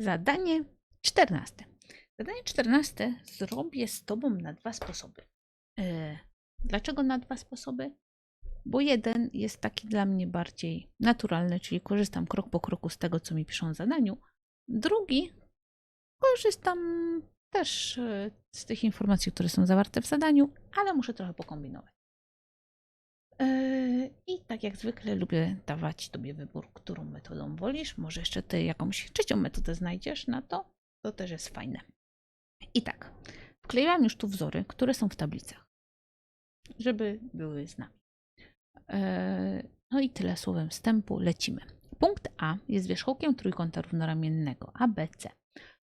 Zadanie 14. Zadanie 14 zrobię z Tobą na dwa sposoby. E, Dlaczego na dwa sposoby? Bo jeden jest taki dla mnie bardziej naturalny, czyli korzystam krok po kroku z tego, co mi piszą w zadaniu. Drugi korzystam też e, z tych informacji, które są zawarte w zadaniu, ale muszę trochę pokombinować. E, I tak jak zwykle lubię dawać Tobie wybór, którą metodą wolisz. Może jeszcze Ty jakąś trzecią metodę znajdziesz na to. To też jest fajne. I tak, wkleiłam już tu wzory, które są w tablicach, żeby były z nami. E, No i tyle słowem wstępu, lecimy. Punkt A jest wierzchołkiem trójkąta równoramiennego ABC,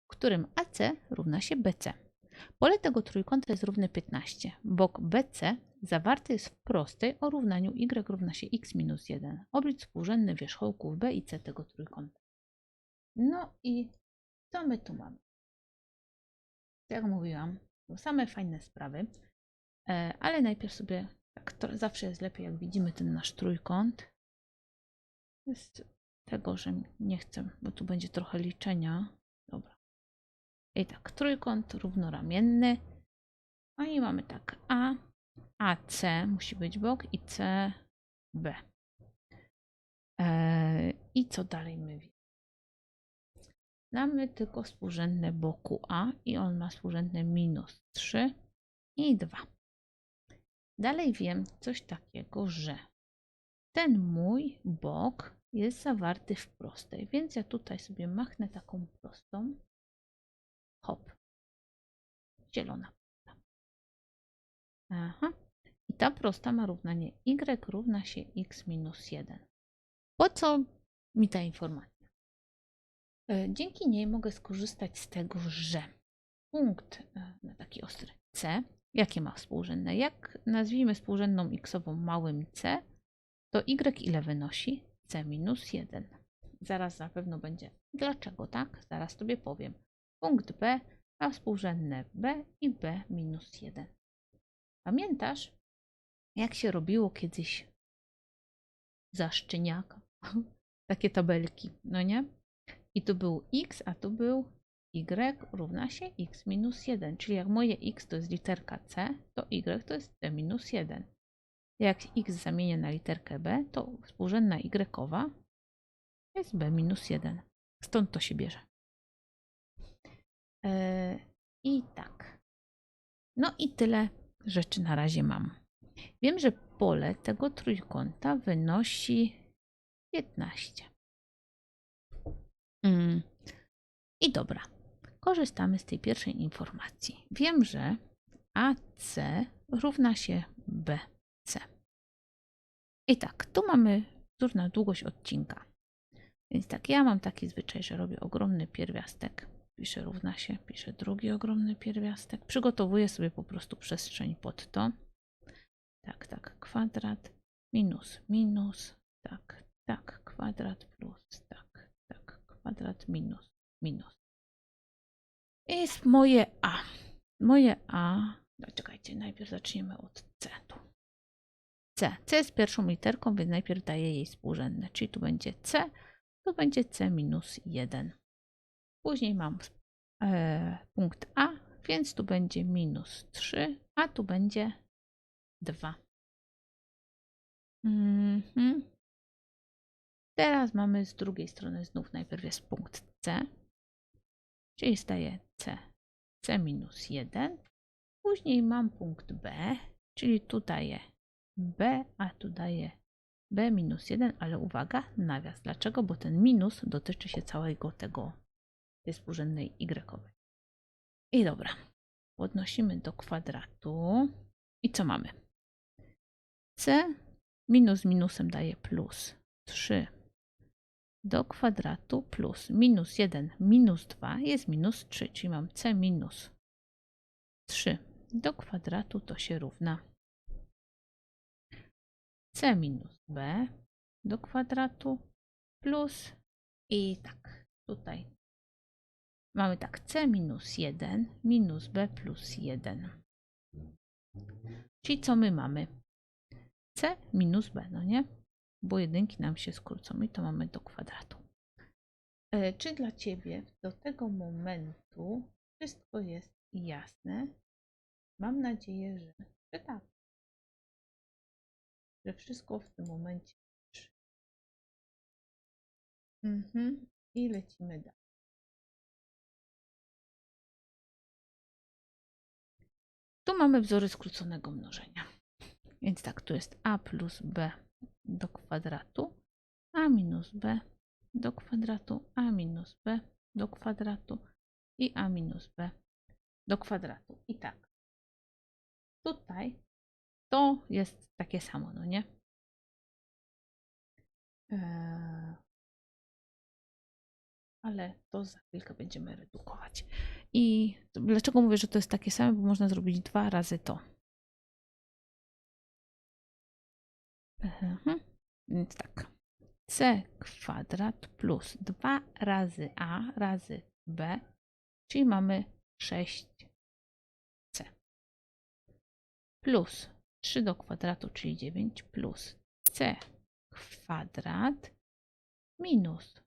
w którym AC równa się BC. Pole tego trójkąta jest równe 15. Bok BC zawarty jest w prostej o równaniu y równa się x minus 1. Oblicz współrzędne wierzchołków B i C tego trójkąta. No i co my tu mamy? Jak mówiłam, to same fajne sprawy, e, ale najpierw sobie, tak, to zawsze jest lepiej, jak widzimy ten nasz trójkąt. Z tego, że nie chcę, bo tu będzie trochę liczenia. Dobra. I tak, trójkąt równoramienny. No i mamy tak, A, AC musi być bok i C, B. E, I co dalej my? Znamy tylko współrzędne boku A i on ma współrzędne minus 3 i 2. Dalej wiem coś takiego, że ten mój bok jest zawarty w prostej, więc ja tutaj sobie machnę taką prostą. Hop. Zielona. Aha. I ta prosta ma równanie y równa się x minus 1. Po co mi ta informacja? E, Dzięki niej mogę skorzystać z tego, że punkt e, na taki ostry C, jakie ma współrzędne? Jak nazwijmy współrzędną xową małym c, to y ile wynosi? c minus 1. Zaraz na pewno będzie. Dlaczego tak? Zaraz Tobie powiem. Punkt B ma współrzędne b i b minus 1. Pamiętasz, jak się robiło kiedyś za szczeniaka? Takie tabelki, no nie? I tu był x, a tu był y równa się x minus 1. Czyli jak moje x to jest literka c, to y to jest c minus 1. Jak x zamienię na literkę b, to współrzędna y jest b minus 1. Stąd to się bierze. Yy, I tak. No i tyle rzeczy na razie mam. Wiem, że pole tego trójkąta wynosi 15. Mm. I dobra, korzystamy z tej pierwszej informacji. Wiem, że AC równa się BC. I tak, tu mamy wzór na długość odcinka. Więc tak, ja mam taki zwyczaj, że robię ogromny pierwiastek. Piszę równa się, piszę drugi ogromny pierwiastek. Przygotowuję sobie po prostu przestrzeń pod to. Tak, tak, kwadrat minus, minus, tak, tak, kwadrat plus, tak, tak, kwadrat minus, minus. I jest moje A. Moje A. No, czekajcie, najpierw zaczniemy od C. Tu. C. C jest pierwszą literką, więc najpierw daję jej współrzędne. Czyli tu będzie C, tu będzie C minus 1. Później mam e, punkt A, więc tu będzie minus 3, a tu będzie 2. Mhm. Teraz mamy z drugiej strony znów najpierw jest punkt C, czyli staje C, C minus 1. Później mam punkt B, czyli tu daję B, a tu daję B minus 1, ale uwaga, nawias. Dlaczego? Bo ten minus dotyczy się całego tego, tej współrzędnej y. I dobra, podnosimy do kwadratu. I co mamy? C minus minusem daje plus 3 do kwadratu plus minus 1 minus 2 jest minus 3, czyli mam c minus 3 do kwadratu to się równa c minus b do kwadratu plus i tak tutaj mamy tak c minus 1 minus b plus 1. Czyli co my mamy? c minus b, no nie? Bo jedynki nam się skrócą i to mamy do kwadratu. E, Czy dla Ciebie do tego momentu wszystko jest jasne? Mam nadzieję, że, że tak. Że wszystko w tym momencie. Mhm. I lecimy dalej. Tu mamy wzory skróconego mnożenia. Więc tak, tu jest a plus b do kwadratu, a minus b do kwadratu, a minus b do kwadratu i a minus b do kwadratu. I tak, tutaj to jest takie samo, no nie? Eee, ale to za chwilkę będziemy redukować. I dlaczego mówię, że to jest takie same? Bo można zrobić dwa razy to. Mhm. Więc tak. c kwadrat plus 2 razy a razy b, czyli mamy 6c. Plus 3 do kwadratu, czyli 9, plus c kwadrat minus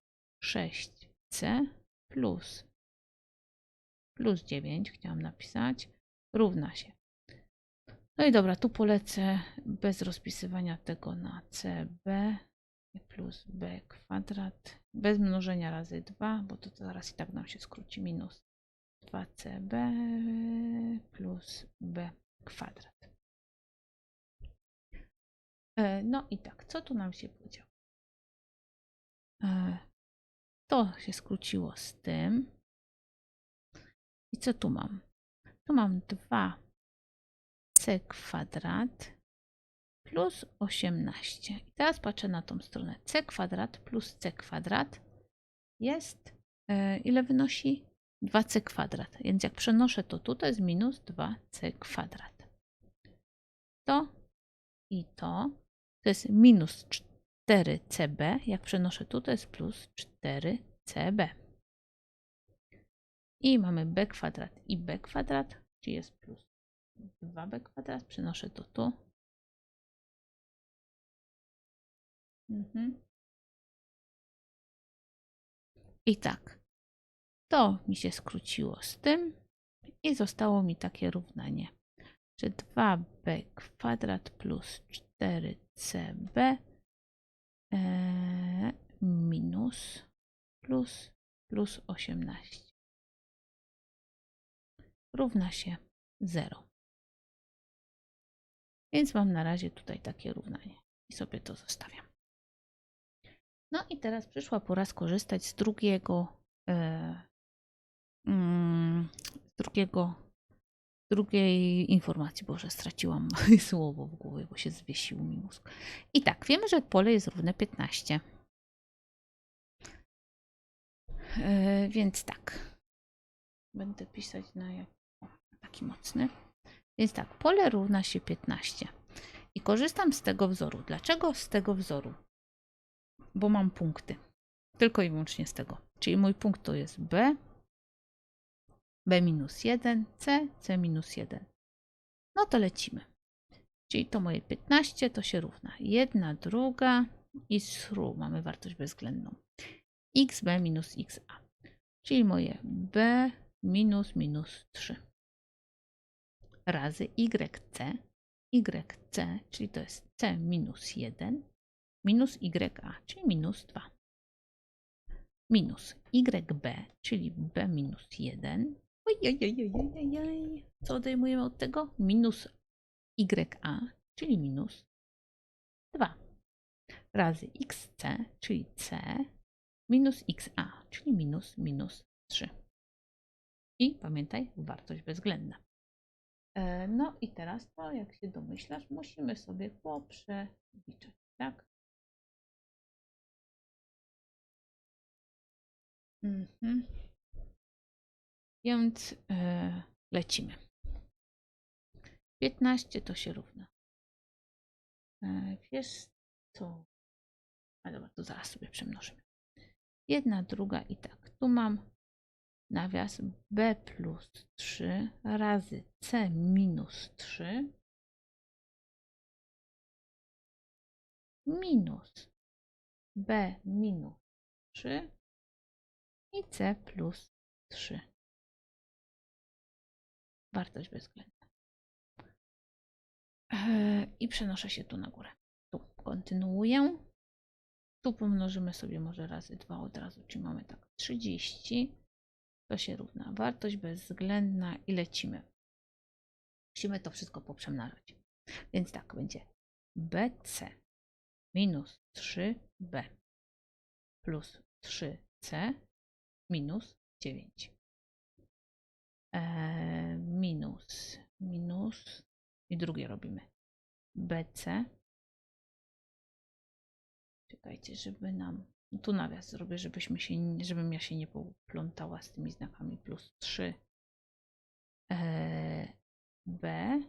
6c plus plus 9, chciałam napisać, równa się. No i dobra, tu polecę bez rozpisywania tego na cb plus b kwadrat, bez mnożenia razy 2, bo to zaraz i tak nam się skróci minus 2cb plus b kwadrat. E, No i tak, co tu nam się podziało? To się skróciło z tym. I co tu mam? Tu mam 2c kwadrat plus 18. I teraz patrzę na tą stronę. c kwadrat plus c kwadrat jest, e, ile wynosi? 2c kwadrat. Więc jak przenoszę to tu, to jest minus 2c kwadrat. To i to, to jest minus 4cb. Jak przenoszę tu, to jest plus 4cb. I mamy b kwadrat i b kwadrat, czyli jest plus 2b kwadrat. Przenoszę to tu. Mhm. I tak. To mi się skróciło z tym i zostało mi takie równanie, że 2b kwadrat plus 4cb e, minus plus plus 18 równa się 0. Więc mam na razie tutaj takie równanie i sobie to zostawiam. No i teraz przyszła pora skorzystać z drugiego, e, mm, z drugiego, drugiej informacji. Boże, straciłam słowo w głowie, bo się zwiesił mi mózg. I tak, wiemy, że pole jest równe 15. E, więc tak, będę pisać na taki mocny. Więc tak, pole równa się 15. I korzystam z tego wzoru. Dlaczego z tego wzoru? Bo mam punkty. Tylko i wyłącznie z tego. Czyli mój punkt to jest B, B minus 1, C, C minus 1. No to lecimy. Czyli to moje 15 to się równa. Jedna, druga i sru mamy wartość bezwzględną. xb minus xa. Czyli moje b minus minus 3 razy yc, yc, czyli to jest c minus 1, minus ya, czyli minus 2, minus yb, czyli b minus 1, ojej, co odejmujemy od tego? Minus ya, czyli minus 2, razy xc, czyli c, minus xa, czyli minus minus 3. I pamiętaj, wartość bezwzględna. E, No i teraz to, jak się domyślasz, musimy sobie poprzeliczać, tak? Mhm. Więc e, lecimy. 15 to się równa. E, wiesz co? A dobra, to zaraz sobie przemnożymy. Jedna, druga i tak. Tu mam nawias b plus 3 razy c minus 3 minus b minus 3 i c plus 3. Wartość bezwzględna. Eee, I przenoszę się tu na górę. Tu kontynuuję. Tu pomnożymy sobie może razy 2 od razu, czyli mamy tak 30. To się równa wartość bezwzględna i lecimy. Musimy to wszystko poprzemnażać. Więc tak, będzie BC minus 3B plus 3C minus 9. Eee, minus, minus i drugie robimy. BC. Czekajcie, żeby nam. Tu nawias zrobię, żebyśmy się, żebym ja się nie poplątała z tymi znakami. Plus 3 eee, B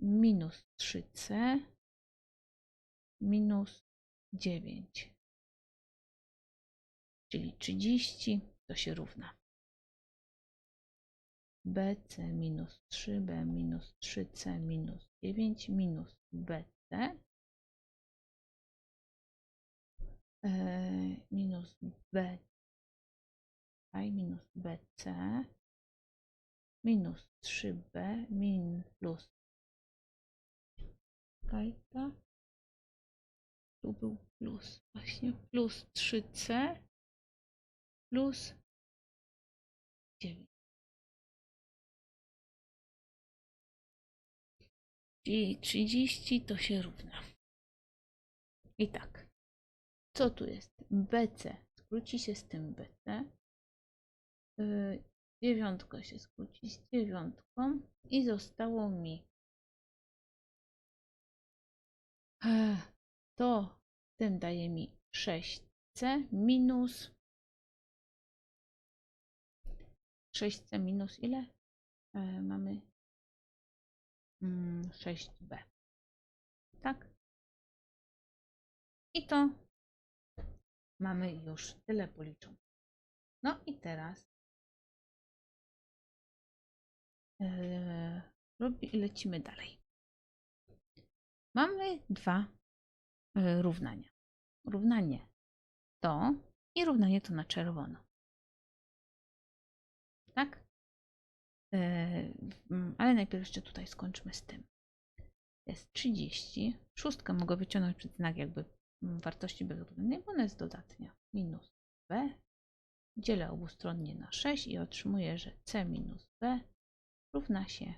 minus 3C minus 9. Czyli 30 to się równa. BC minus 3B minus 3C minus 9 minus BC e, minus B i minus BC minus 3B min plus Kajta. Tu był plus właśnie plus 3C plus 9. Czyli 30 to się równa. I tak. Co tu jest? BC. Skróci się z tym BC. Yy, dziewiątka się skróci z dziewiątką. I zostało mi Ech, to tym daje mi 6C minus 6C minus ile? E, mamy 6B. Tak? I to mamy już tyle policzone. No i teraz robi, lecimy dalej. Mamy dwa e, równania. Równanie to i równanie to na czerwono. Tak? E, mm, ale najpierw jeszcze tutaj skończmy z tym. Jest 30. Szóstkę mogę wyciągnąć przed znak jakby mm, wartości bezrównej, bo ona jest dodatnia. Minus b. Dzielę obustronnie na 6 i otrzymuję, że c minus b równa się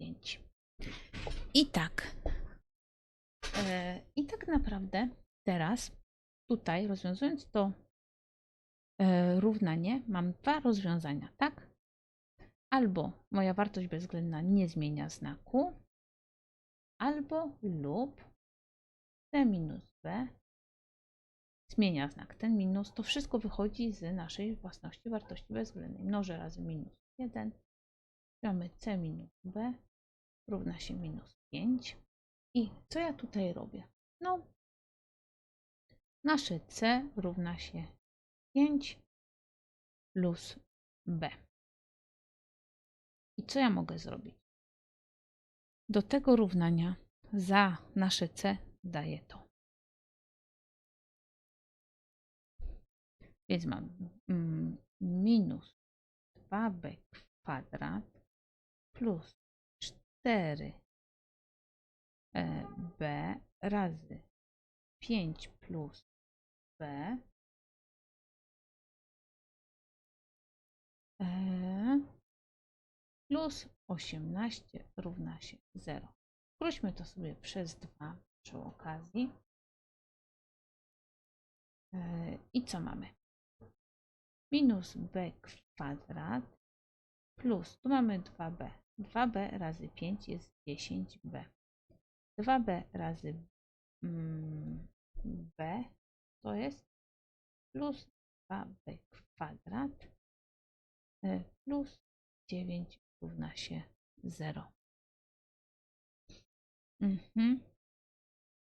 5. I tak. E, I tak naprawdę teraz tutaj rozwiązując to e, równanie mam dwa rozwiązania, tak? Albo moja wartość bezwzględna nie zmienia znaku, albo lub c minus b zmienia znak. Ten minus to wszystko wychodzi z naszej własności wartości bezwzględnej. Mnożę razy minus 1. Mamy c minus b równa się minus 5. I co ja tutaj robię? No, nasze C równa się 5 plus B. I co ja mogę zrobić? Do tego równania za nasze C daję to. Więc mam mm, minus 2b kwadrat plus 4 e, razy 5 plus b e, plus 18 równa się 0. Skróćmy to sobie przez 2 przy okazji. E, I co mamy? Minus b kwadrat plus, tu mamy 2b. 2b razy 5 jest 10b. 2b razy mm, b to jest plus 2b kwadrat e, plus 9 równa się 0. Mhm.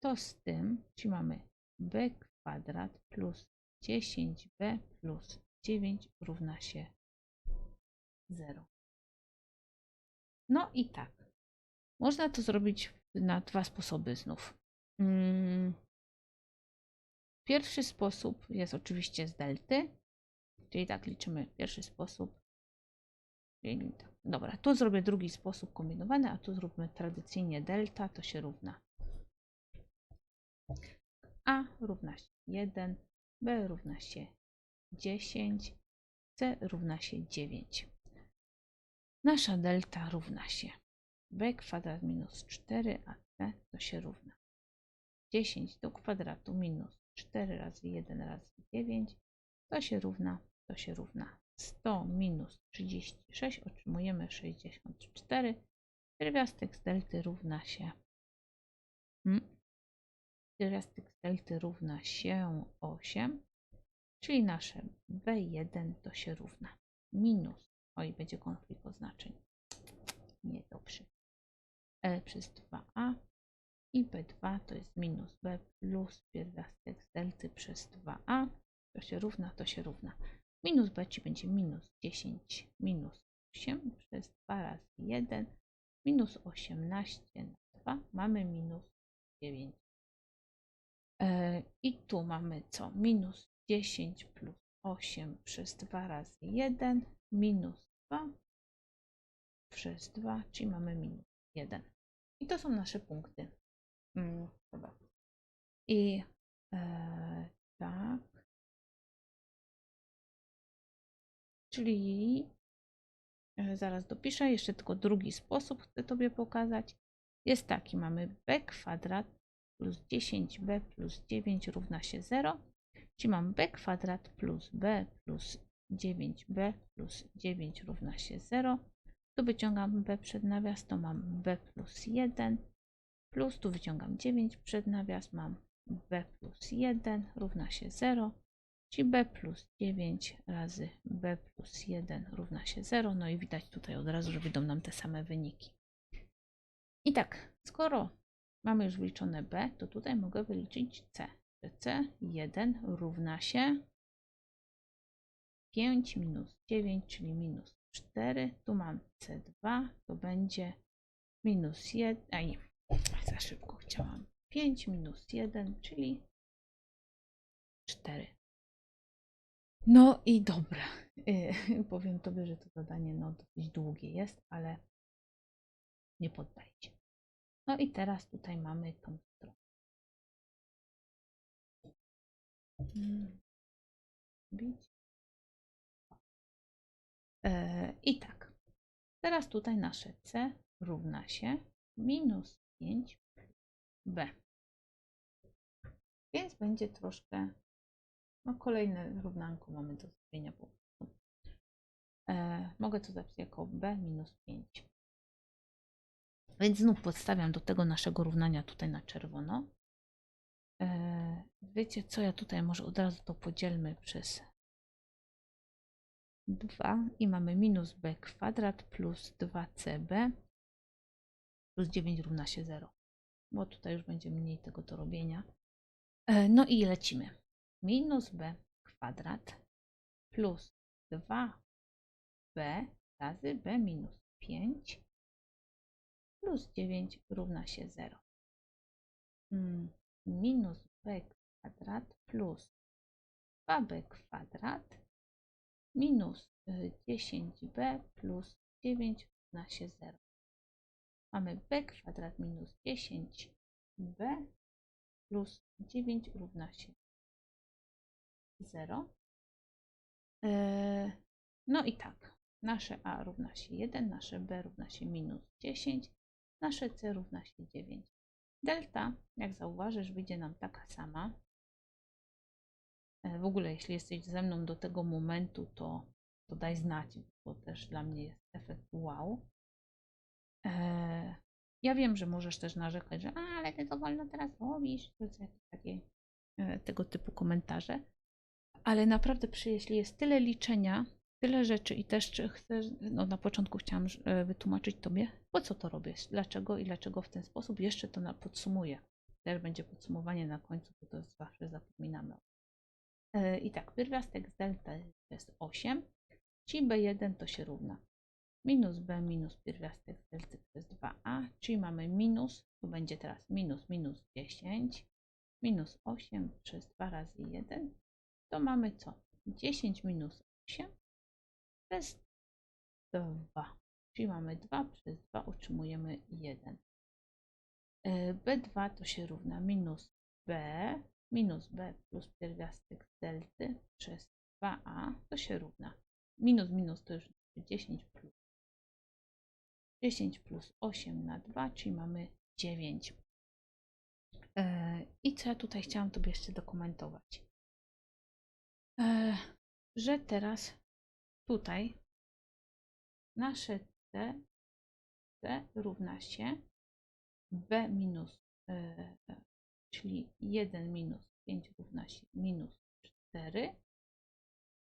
To z tym, czyli mamy b kwadrat plus 10b plus 9 równa się 0. No i tak. Można to zrobić na dwa sposoby znów. Mm. Pierwszy sposób jest oczywiście z delty, czyli tak liczymy pierwszy sposób. Czyli tak. Dobra, tu zrobię drugi sposób kombinowany, a tu zróbmy tradycyjnie delta, to się równa. A równa się 1, B równa się 10, C równa się 9. Nasza delta równa się b kwadrat minus 4, a c to się równa 10 do kwadratu minus 4 razy 1 razy 9, to się równa, to się równa 100 minus 36, otrzymujemy 64. Pierwiastek z delty równa się hmm, pierwiastek z delty równa się 8, czyli nasze b1 to się równa. Minus, oj będzie konflikt oznaczeń, niedobrze, e przez 2a i b2 to jest minus b plus pierwiastek z delty przez 2a, to się równa, to się równa. Minus b ci będzie minus 10 minus 8 przez 2 razy 1 minus 18 na 2 mamy minus 9. E, I tu mamy co? Minus 10 plus 8 przez 2 razy 1 minus 2 przez 2, czyli mamy minus 1. I to są nasze punkty. Mm. I e, tak. Czyli e, zaraz dopiszę, jeszcze tylko drugi sposób chcę Tobie pokazać. Jest taki, mamy b kwadrat plus 10b plus 9 równa się 0. Czyli mam b kwadrat plus b plus 9b plus 9 równa się 0. Tu wyciągam b przed nawias, to mam b plus 1 plus tu wyciągam 9 przed nawias, mam b plus 1 równa się 0, czyli b plus 9 razy b plus 1 równa się 0. No i widać tutaj od razu, że wyjdą nam te same wyniki. I tak, skoro mamy już wyliczone b, to tutaj mogę wyliczyć c. Że c1 równa się 5 minus 9, czyli minus 4. Tu mam c2, to będzie minus 1, a nie, za szybko chciałam. 5 minus 1, czyli 4. No i dobra. Yy, powiem Tobie, że to zadanie no, dosyć długie jest, ale nie poddajcie. No i teraz tutaj mamy tą stronę. Hmm. Yy, I tak. Teraz tutaj nasze C równa się minus 5b. Więc będzie troszkę, no kolejne równanko mamy do zrobienia po prostu. E, mogę to zapisać jako b minus 5. Więc znów podstawiam do tego naszego równania tutaj na czerwono. E, wiecie co, ja tutaj może od razu to podzielmy przez 2 i mamy minus b kwadrat plus 2cb plus 9 równa się 0, bo tutaj już będzie mniej tego do robienia. E, no i lecimy. Minus b kwadrat plus 2b razy b minus 5 plus 9 równa się 0. Hmm, minus b kwadrat plus 2b kwadrat minus 10b e, plus 9 równa się 0 mamy b kwadrat minus 10b plus 9 równa się 0. E, no i tak, nasze a równa się 1, nasze b równa się minus 10, nasze c równa się 9. Delta, jak zauważysz, wyjdzie nam taka sama. E, w ogóle, jeśli jesteś ze mną do tego momentu, to, to daj znać, bo też dla mnie jest efekt wow. E, ja wiem, że możesz też narzekać, że ale ty to wolno teraz robisz, to jakieś takie tego typu komentarze. Ale naprawdę, jeśli jest tyle liczenia, tyle rzeczy i też chcesz, no na początku chciałam e, wytłumaczyć Tobie, po co to robię, dlaczego i dlaczego w ten sposób, jeszcze to podsumuję. Też będzie podsumowanie na końcu, bo to zawsze zapominamy. I tak, pierwiastek z delta jest 8, czyli B1 to się równa minus b minus pierwiastek z delty przez 2a, czyli mamy minus, tu będzie teraz minus minus 10, minus 8 przez 2 razy 1, to mamy co? 10 minus 8 przez 2. Czyli mamy 2 przez 2 otrzymujemy 1. E, B2 to się równa minus B minus B plus pierwiastek delty przez 2a to się równa. Minus minus to już 10 plus 10 plus 8 na 2, czyli mamy 9. E, I co ja tutaj chciałam Tobie jeszcze dokumentować? E, że teraz tutaj nasze C, równa się B minus, e, czyli 1 minus 5 równa się minus 4.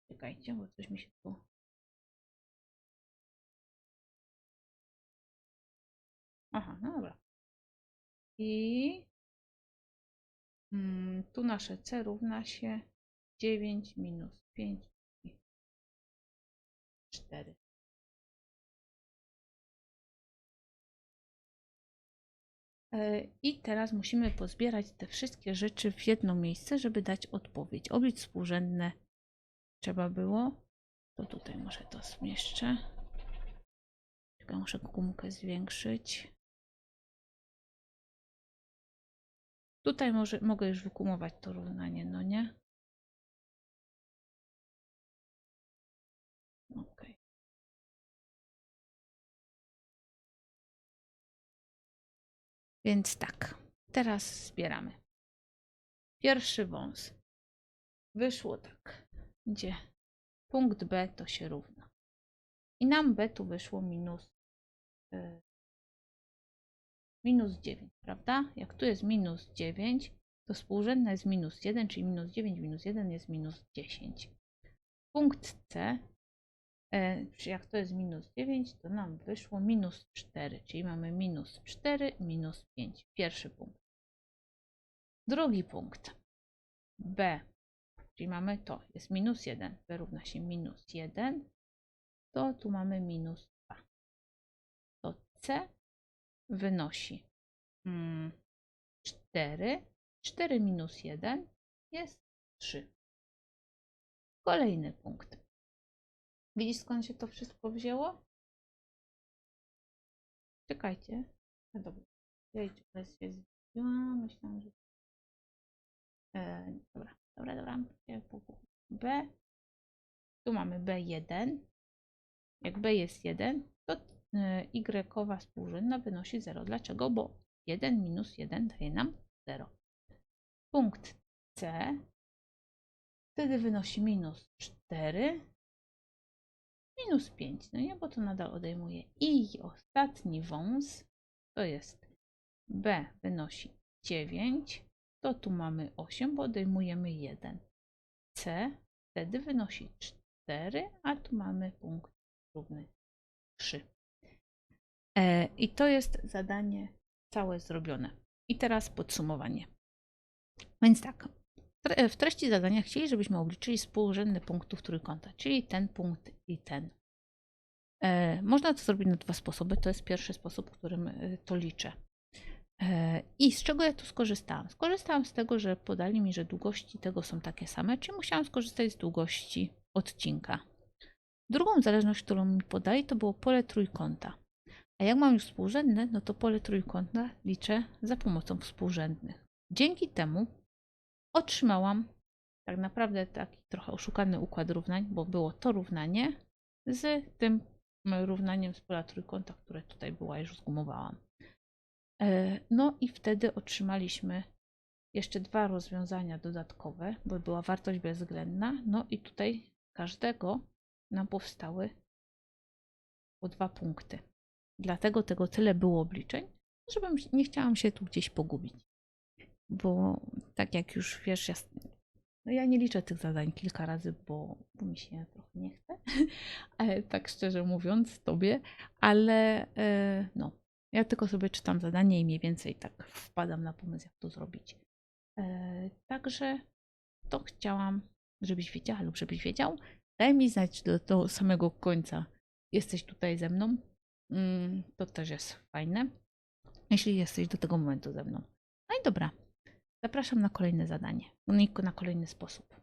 Czekajcie, bo coś mi się tu Aha, no dobra. I mm, tu nasze C równa się 9 minus 5 i 4. E, I teraz musimy pozbierać te wszystkie rzeczy w jedno miejsce, żeby dać odpowiedź. Oblicz współrzędne trzeba było. To tutaj może to zmieszczę. Czekaj, muszę gumkę zwiększyć. Tutaj może, mogę już wykumować to równanie, no nie? Więc tak, teraz zbieramy. Pierwszy wąs. Wyszło tak, gdzie punkt B to się równa. I nam B tu wyszło minus y, minus 9, prawda? Jak tu jest minus 9, to współrzędne jest minus 1, czyli minus 9 minus 1 jest minus 10. Punkt C, czy jak to jest minus 9, to nam wyszło minus 4, czyli mamy minus 4, minus 5. Pierwszy punkt. Drugi punkt. B, czyli mamy to, jest minus 1, B równa się minus 1, to tu mamy minus 2. To C wynosi mm, 4. 4 minus 1 jest 3. Kolejny punkt. Widzisz skąd się to wszystko wzięło? Czekajcie. No dobra. Jejciu, ale się zdziwiłam. Myślałam, że... E, dobra, dobra, dobra. B. Tu mamy B1. Jak B jest 1, to y współrzędna wynosi 0. Dlaczego? Bo 1 minus 1 daje nam 0. Punkt C wtedy wynosi minus 4, minus 5, no nie, bo to nadal odejmuje. I ostatni wąs to jest B wynosi 9, to tu mamy 8, bo odejmujemy 1. C wtedy wynosi 4, a tu mamy punkt równy 3. E, I to jest zadanie całe zrobione. I teraz podsumowanie. Więc tak, w treści zadania chcieli, żebyśmy obliczyli współrzędne punktów trójkąta, czyli ten punkt i ten. E, można to zrobić na dwa sposoby. To jest pierwszy sposób, którym e, to liczę. I z czego ja tu skorzystałam? Skorzystałam z tego, że podali mi, że długości tego są takie same, czyli musiałam skorzystać z długości odcinka. Drugą zależność, którą mi podali, to było pole trójkąta. A jak mam już współrzędne, no to pole trójkątne liczę za pomocą współrzędnych. Dzięki temu otrzymałam tak naprawdę taki trochę oszukany układ równań, bo było to równanie z tym równaniem z pola trójkąta, które tutaj była, już zgumowałam. E, no i wtedy otrzymaliśmy jeszcze dwa rozwiązania dodatkowe, bo była wartość bezwzględna. No i tutaj każdego nam powstały po dwa punkty. Dlatego tego tyle było obliczeń, żebym nie chciałam się tu gdzieś pogubić. Bo tak jak już wiesz, ja, no ja nie liczę tych zadań kilka razy, bo, bo mi się trochę nie chce, tak szczerze mówiąc tobie, ale e, no, ja tylko sobie czytam zadanie i mniej więcej tak wpadam na pomysł, jak to zrobić. E, także to chciałam, żebyś wiedziała lub żebyś wiedział. Daj mi znać do, do samego końca. Jesteś tutaj ze mną, Mm, to też jest fajne, jeśli jesteś do tego momentu ze mną. No i dobra, Zapraszam na kolejne zadanie, na kolejny sposób.